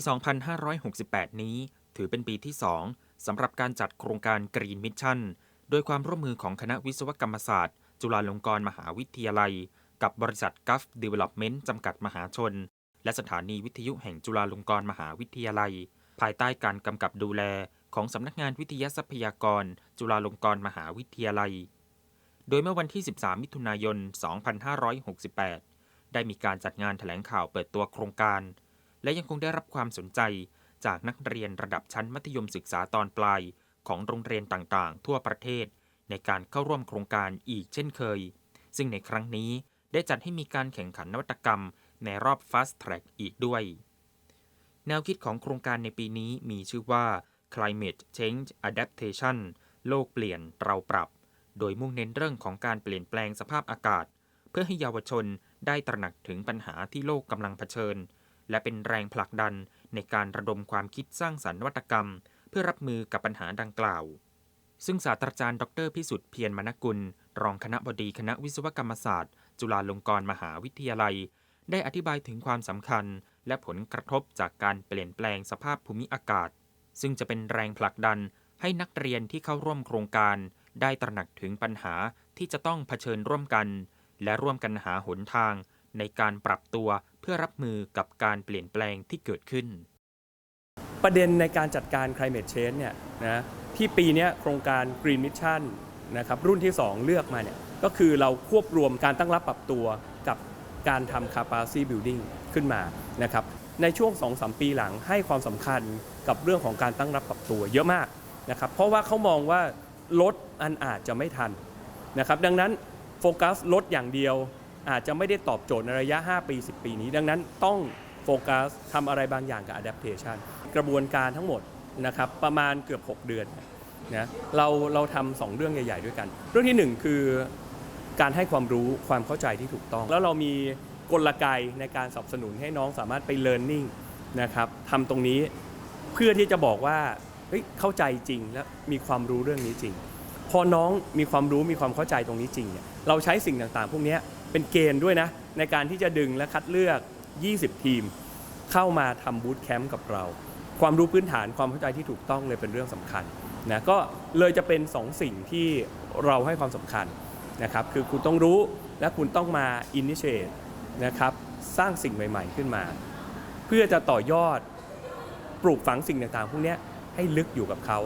ปี2568 นี้ ถือเป็นปีที่ 2สำหรับการจัดโครงการ Green Mission โดยความร่วมมือของคณะวิศวกรรมศาสตร์ จุฬาลงกรณ์มหาวิทยาลัย กับบริษัท Gulf Development จำกัดมหาชน และสถานีวิทยุแห่งจุฬาลงกรณ์มหาวิทยาลัย ภายใต้การกำกับดูแลของสำนักงานวิทยาทรัพยากร จุฬาลงกรณ์มหาวิทยาลัย โดยเมื่อวันที่ 13 มิถุนายน 2568 ได้มีการจัดงานแถลงข่าวเปิดตัวโครงการ และยังคงได้รับความสนใจ จากนักเรียนระดับชั้นมัธยมศึกษาตอนปลายของโรงเรียนต่างๆ ทั่วประเทศ ในการเข้าร่วมโครงการอีกเช่นเคย ซึ่งในครั้งนี้ได้จัดให้มีการแข่งขันนวัตกรรมในรอบ Fast Track อีกด้วย แนวคิดของโครงการในปีนี้มีชื่อว่า Climate Change Adaptation โลกเปลี่ยนเราปรับ โดยมุ่งเน้นเรื่องของการเปลี่ยนแปลงสภาพอากาศ เพื่อให้เยาวชนได้ตระหนักถึงปัญหาที่โลกกำลังเผชิญ และเป็นแรงผลักดันในการระดมความคิดสร้างสรรค์นวัตกรรม เพื่อรับมือกับปัญหาดังกล่าว ซึ่งศาสตราจารย์ดรพิสุทธิ์เพียรมนกุล รองคณะบดีคณะวิศวกรรมศาสตร์ จุฬาลงกรณ์มหาวิทยาลัย ได้อธิบายถึงความสำคัญ และผลกระทบจากการเปลี่ยนแปลงสภาพภูมิอากาศ ซึ่งจะเป็นแรงผลักดันให้นักเรียนที่เข้าร่วมโครงการ ได้ตระหนักถึงปัญหาที่จะต้องเผชิญร่วมกัน และร่วมกันหาหนทาง ในการปรับตัวเพื่อรับมือกับการเปลี่ยนแปลงที่เกิดขึ้น ประเด็นในการจัดการ climate change เนี่ยนะที่ปีนี้โครงการ Green Mission นะครับรุ่นที่ 2 เลือกมาเนี่ยก็คือเราควบรวมการตั้งรับปรับตัวกับการทำ capacity building ขึ้นมานะครับในช่วง 2-3 ปีหลังให้ความสำคัญกับเรื่องของการตั้งรับปรับตัวเยอะมากนะครับเพราะว่าเขามองว่าลดอันอาจจะไม่ทันนะครับดังนั้นโฟกัสลดอย่างเดียว อาจจะไม่ได้ตอบโจทย์ในระยะ 5 ปี 10 ปีนี้ ดังนั้นต้องโฟกัสทำอะไรบางอย่างกับ adaptation กระบวนการทั้งหมดนะครับประมาณเกือบ 6 เดือนนะเราเราทำสองเรื่องใหญ่ ๆ ด้วยกัน เรื่องที่ 1 คือการให้ความรู้ความเข้าใจที่ถูกต้อง แล้วเรามีกลไกในการสนับสนุนให้น้องสามารถไป learning นะครับทำตรงนี้เพื่อที่จะบอกว่าเฮ้ยเข้าใจจริงและมีความรู้เรื่องนี้จริง พอน้องมีความรู้มีความเข้าใจตรงนี้จริงเนี่ยเราใช้สิ่งต่างๆ พวกนี้ เป็นเกณฑ์ด้วยนะ ในการที่จะดึงและคัดเลือก 20 ทีม เข้ามาทำบูตแคมป์กับเรา ความรู้พื้นฐานความเข้าใจที่ถูกต้องเลยเป็นเรื่องสำคัญนะก็เลยจะเป็น2สิ่งที่เราให้ความสำคัญนะครับคือคุณต้องรู้และคุณต้องมา initiate นะครับสร้างสิ่งใหม่ ๆ ขึ้นมา เพื่อจะต่อยอดปลูกฝังสิ่งต่างๆพวกนี้ให้ลึกอยู่กับเขา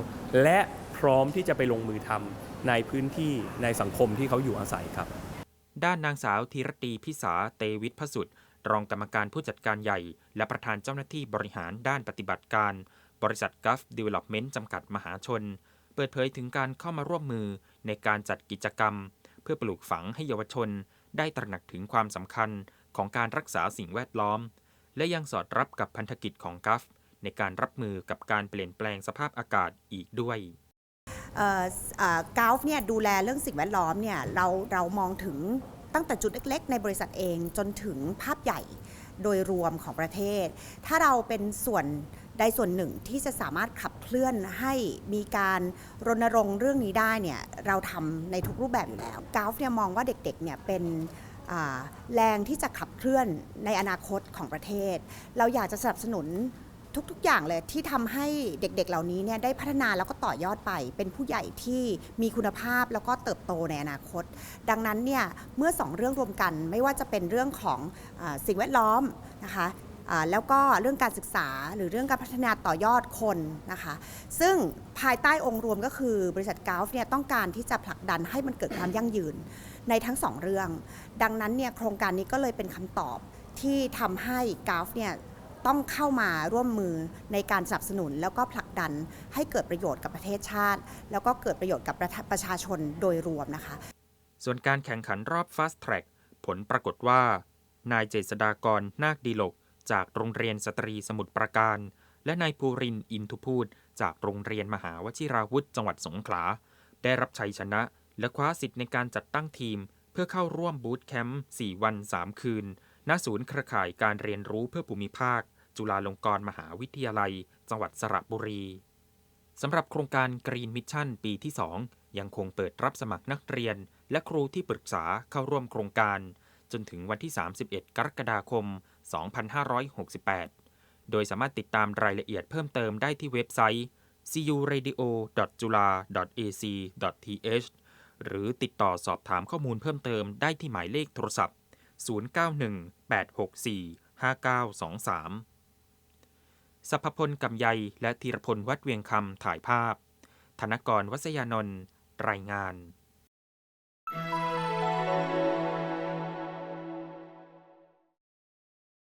และพร้อมที่จะไปลงมือทำในพื้นที่ในสังคมที่เขาอยู่อาศัยครับ ด้านนางสาวธีรตีพิสาเตวิทพสุดรองกรรมการผู้จัดการใหญ่ และประธานเจ้าหน้าที่บริหารด้านปฏิบัติการ บริษัท Gulf Development จำกัดมหาชน เปิดเผยถึงการเข้ามาร่วมมือในการจัดกิจกรรม เพื่อปลูกฝังให้เยาวชน ได้ตระหนักถึงความสำคัญของการรักษาสิ่งแวดล้อม และยังสอดรับกับพันธกิจของ Gulf ในการรับมือกับการเปลี่ยนแปลงสภาพอากาศอีกด้วย กาฟเนี่ยดูแลเรื่องสิ่งแวดล้อมเนี่ยเราเรามองถึงตั้งแต่จุดเล็กๆ ในบริษัทเองจนถึงภาพใหญ่โดยรวมของประเทศ ถ้าเราเป็นส่วนใดส่วนหนึ่งที่จะสามารถขับเคลื่อนให้มีการรณรงค์เรื่องนี้ได้เนี่ยเราทำในทุกรูปแบบอยู่แล้วกาฟเนี่ยมองว่าเด็กๆเนี่ยเป็นแรงที่จะขับเคลื่อนในอนาคตของประเทศ เราอยากจะสนับสนุน ทุกๆ อย่างเลยที่ทำให้เด็กๆ เหล่านี้เนี่ยได้พัฒนาแล้วก็ต่อยอดไป เป็นผู้ใหญ่ที่มีคุณภาพแล้วก็เติบโตในอนาคต ดังนั้นเนี่ยเมื่อสองเรื่องรวมกันไม่ว่าจะเป็นเรื่องของอสิ่งแวดล้อมนะคะแล้วก็เรื่องการศึกษาหรือเรื่องการพัฒนาต่อยอดคนนะคะ ซึ่งภายใต้องค์รวมก็คือบริษัทกาฟเนี่ยต้องการที่จะผลักดันให้มันเกิดความยั่งยืนในทั้งสองเรื่อง ดังนั้นเนี่ยโครงการนี้ก็เลยเป็นคำตอบที่ทำให้กาฟเนี่ย ต้องเข้ามาร่วมมือในการสนับสนุน แล้วก็ผลักดันให้เกิดประโยชน์กับประเทศชาติ แล้วก็เกิดประโยชน์กับประชาชนโดยรวมนะคะ ส่วนการแข่งขันรอบ Fast Track ผลปรากฏว่า นายเจษดากรนาคดีลก จากโรงเรียนสตรีสมุทรปราการ และนายภูรินอินทุพูด จากโรงเรียนมหาวชิราวุธจังหวัดสงขลา ได้รับชัยชนะ และคว้าสิทธิ์ในการจัดตั้งทีม เพื่อเข้าร่วมบูตแคมป์4วัน 3 คืนณศูนย์เครือข่ายการเรียนรู้เพื่อภูมิภาค จุฬาลงกรณ์มหาวิทยาลัย จังหวัดสระบุรีสำหรับโครงการ Green Mission ปีที่ 2 ยังคงเปิดรับสมัครนักเรียน และครูที่ปรึกษาเข้าร่วมโครงการ จนถึงวันที่ 31 กรกฎาคม 2568 โดยสามารถติดตามรายละเอียดเพิ่มเติมได้ที่เว็บไซต์ curadio.jula.ac.th หรือติดต่อสอบถามข้อมูลเพิ่มเติมได้ที่หมายเลขโทรศัพท์ 0918645923 สัพพพลกำไยและธีรพลวัดเวียงคำถ่ายภาพ ธนกรวัศยานนท์รายงาน